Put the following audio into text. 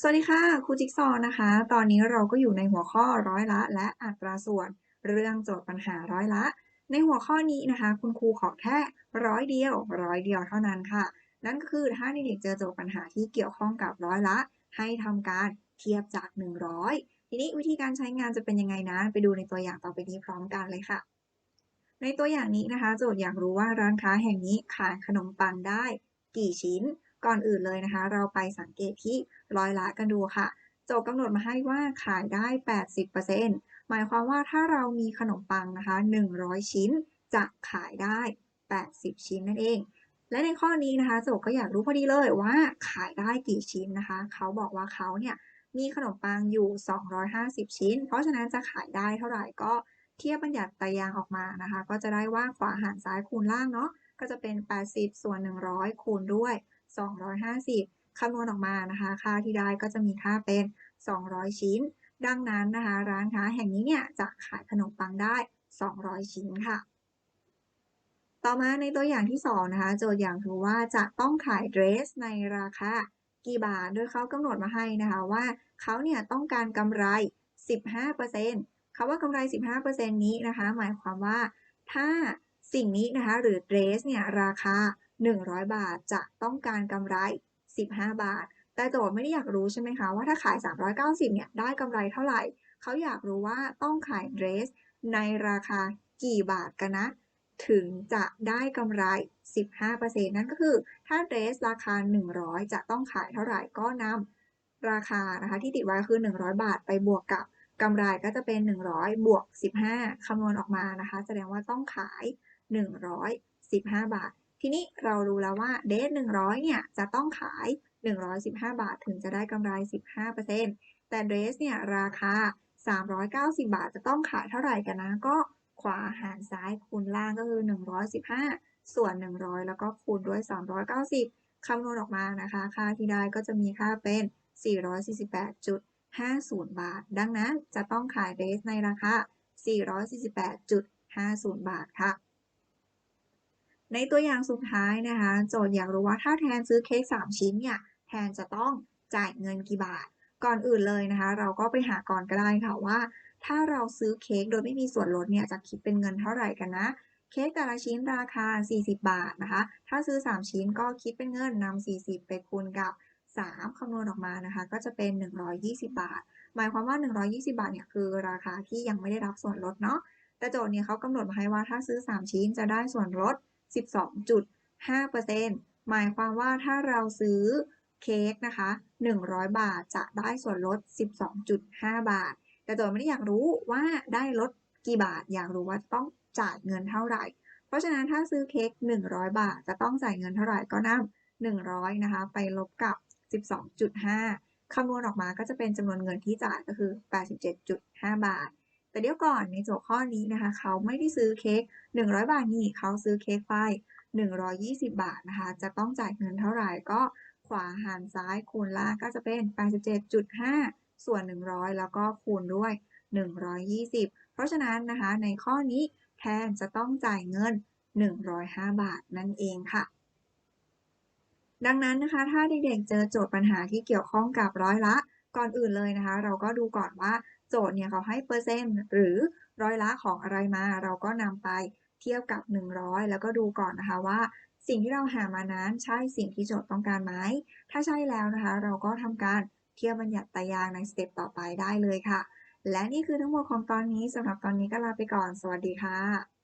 สวัสดีค่ะครูจิ๊กซอว์นะคะ ตอนนี้เราก็อยู่ในหัวข้อร้อยละและอัตราส่วน เรื่องโจทย์ปัญหาร้อยละ ในหัวข้อนี้นะคะ คุณครูขอแค่ร้อยเดียว ร้อยเดียวเท่านั้นค่ะ นั่นก็คือถ้าเด็กๆเจอโจทย์ปัญหาที่เกี่ยวข้องกับร้อยละ ให้ทำการเทียบจาก 100 ทีนี้วิธีการใช้งานจะเป็นยังไงนะไปดูในตัวอย่างต่อไปนี้พร้อมกันเลยค่ะ ในตัวอย่างนี้นะคะ โจทย์อยากรู้ว่าร้านค้าแห่งนี้ขายขนมปังได้ กี่ชิ้น ก่อนอื่นเลยนะคะ เราไปสังเกตที่ร้อยละกันดูค่ะโจทย์กำหนดมาให้ว่าขายได้ 80%หมายความว่าถ้าเรามีขนมปังนะคะ 100 ชิ้นจะขายได้ 80 ชิ้นนั่นเอง และในข้อนี้นะคะโจทย์ก็อยากรู้พอดีเลยว่าขายได้กี่ชิ้นนะคะ เขาบอกว่าเขาเนี่ยมีขนมปังอยู่ 250 ชิ้น เพราะฉะนั้นจะขายได้เท่าไหร่ก็เทียบบัญญัติตารางออกมานะคะ ก็จะได้ว่าขวาหารซ้ายคูณล่างเนาะก็จะเป็น 80 ส่วน 100 คูณด้วย 250 คำนวณออกมานะคะค่าที่ได้ก็จะมีค่าเป็น 200 ชิ้น ดังนั้นนะคะ ร้านค้าแห่งนี้เนี่ยจะขายขนมปังได้ 200 ชิ้นค่ะ ต่อมาในตัวอย่างที่ 2 นะคะ โจทย์อย่างคือว่าจะต้องขายเดรสในราคากี่บาท โดยเขากำหนดมาให้นะคะว่าเขาเนี่ยต้องการกำไร 15%คำว่ากำไร 15%นี้นะคะ หมายความว่าถ้าสิ่งนี้นะคะ หรือเดรสเนี่ยราคา 100 บาท จะต้องการกำไร 15 บาท แต่โจทย์ไม่ได้อยากรู้ใช่ไหมคะว่าถ้าขาย 390เนี่ยได้กำไรเท่าไหร่ เขาอยากรู้ว่าต้องขายเดรส ในราคากี่บาทกันนะ ถึงจะได้กำไร 15%นั่นก็คือ ถ้าเดรสราคา 100 จะต้องขายเท่าไหร่ก็นำราคานะคะที่ติดไว้คือ 100 บาทไปบวกกับกำไรก็จะเป็น 100 บวก 15 คำนวณออกมานะคะ แสดงว่าต้องขาย 115 บาท ทีนี้เรารู้แล้วว่าเดท100เนี่ยจะต้องขาย 115 บาทถึงจะได้กำไร 15%แต่เดรสเนี่ยราคา 390 บาทจะต้องขายเท่าไหร่กันนะก็ขวาหารซ้ายคูณล่างก็คือ 115 ส่วน 100 แล้วก็คูณด้วย 390 คำนวณออกมานะคะ ค่าที่ได้ก็จะมีค่าเป็น 448.50 บาท ดังนั้นจะต้องขายเดรสในราคา 448.50 บาทค่ะ ในตัวอย่างสุดท้ายนะคะ โจทย์อยากรู้ว่าถ้าแทนซื้อเค้ก3 ชิ้นเนี่ย แทนจะต้องจ่ายเงินกี่บาท ก่อนอื่นเลยนะคะ เราก็ไปหาก่อนก็ได้ค่ะว่า ถ้าเราซื้อเค้กโดยไม่มีส่วนลดเนี่ยจะคิดเป็นเงินเท่าไหร่กันนะ เค้กแต่ละชิ้นราคา 40 บาทนะคะ ถ้าซื้อ 3 ชิ้นก็คิดเป็นเงินนำ40 ไปคูณกับ 3คำนวณออกมานะคะ ก็จะเป็น 120 บาท หมายความว่า 120 บาทเนี่ยคือราคาที่ยังไม่ได้รับส่วนลดเนาะ แต่โจทย์เนี่ยเขากำหนดมาให้ว่าถ้าซื้อ 3 ชิ้นจะได้ส่วนลด 12.5%หมายความว่าถ้าเราซื้อเค้กนะคะ 100 บาทจะได้ส่วนลด 12.5 บาท แต่โจทย์ไม่ได้อยากรู้ว่าได้ลดกี่บาท อยากรู้ว่าต้องจ่ายเงินเท่าไหร่ เพราะฉะนั้นถ้าซื้อเค้ก100 บาท จะต้องจ่ายเงินเท่าไหร่ก็นำ100 นะคะ ไปลบกับ 12.5คำนวณออกมาก็จะเป็นจำนวนเงินที่จ่ายก็คือ 87.5 บาท แต่เดี๋ยวก่อนในโจทย์ข้อนี้นะคะ เขาไม่ได้ซื้อเค้ก100 บาทนี่เขาซื้อเค้กไป120 บาทนะคะ จะต้องจ่ายเงินเท่าไหร่ก็ขวาหารซ้ายคูณล่างก็จะเป็น 87.5 ส่วน 100 แล้วก็คูณด้วย 120 เพราะฉะนั้นนะคะ ในข้อนี้แทนจะต้องจ่ายเงิน 105 บาทนั่นเองค่ะ ดังนั้นนะคะ ถ้าเด็กๆเจอโจทย์ปัญหาที่เกี่ยวข้องกับร้อยละ ก่อนอื่นเลยนะคะ เราก็ดูก่อนว่า โจทย์เนี่ยเขาให้เปอร์เซ็นต์หรือร้อยละของอะไรมา เราก็นำไปเทียบกับ 100 แล้วก็ดูก่อนนะคะว่า สิ่งที่เราหามานั้นใช่สิ่งที่โจทย์ต้องการไหม ถ้าใช่แล้วนะคะ เราก็ทำการเทียบบัญญัติตายางในสเต็ปต่อไปได้เลยค่ะ และนี่คือทั้งหมดของตอนนี้สำหรับตอนนี้ก็ลาไปก่อน สวัสดีค่ะ